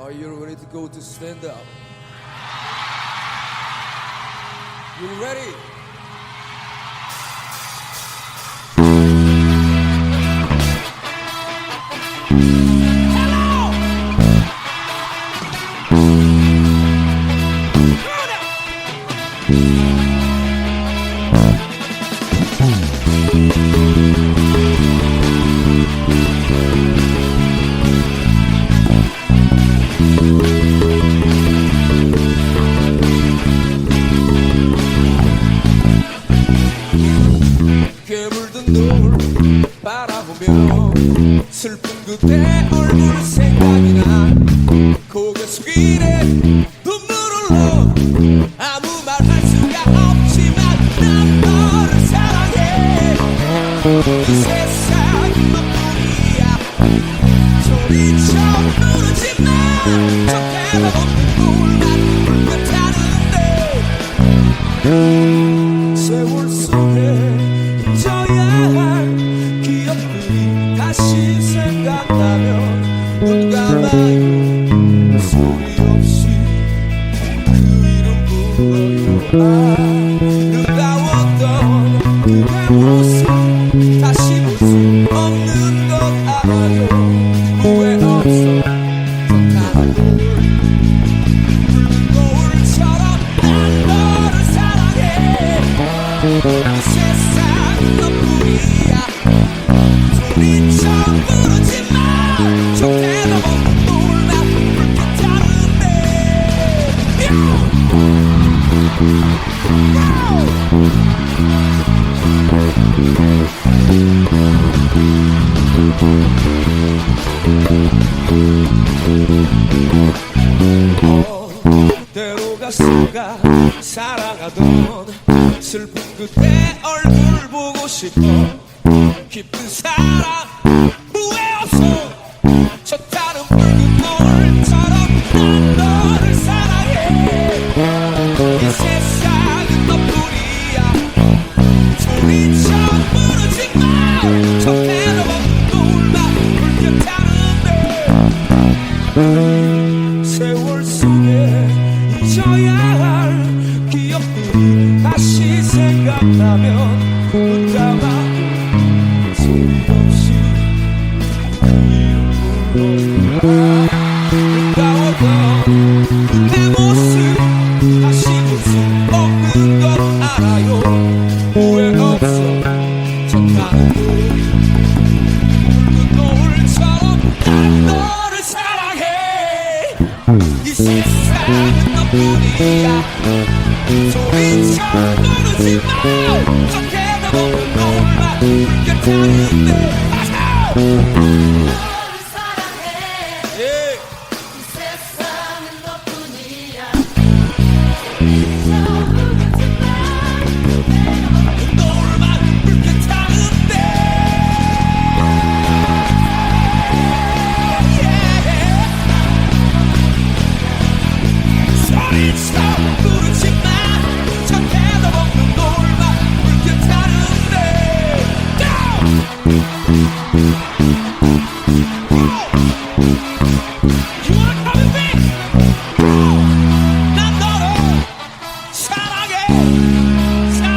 Are you ready to go to stand up? You ready? Hello! Turn up! 생각이 나 고개 숙이네 눈물로 아무 말 할 수가 없지만 난 너를 사랑해 이 세상 너뿐이야 소리쳐 부르지만 저 대답 없는 노을만 불끝하는데 세월 세상 너뿐이야. 소리 쳐 부르지만 때로 가 서가 사랑하던 슬픈 그대 얼굴 보고 싶어. 깊은 사랑 후회 없어 잊어 소리쳐 사랑해 예. 너뿐이야 사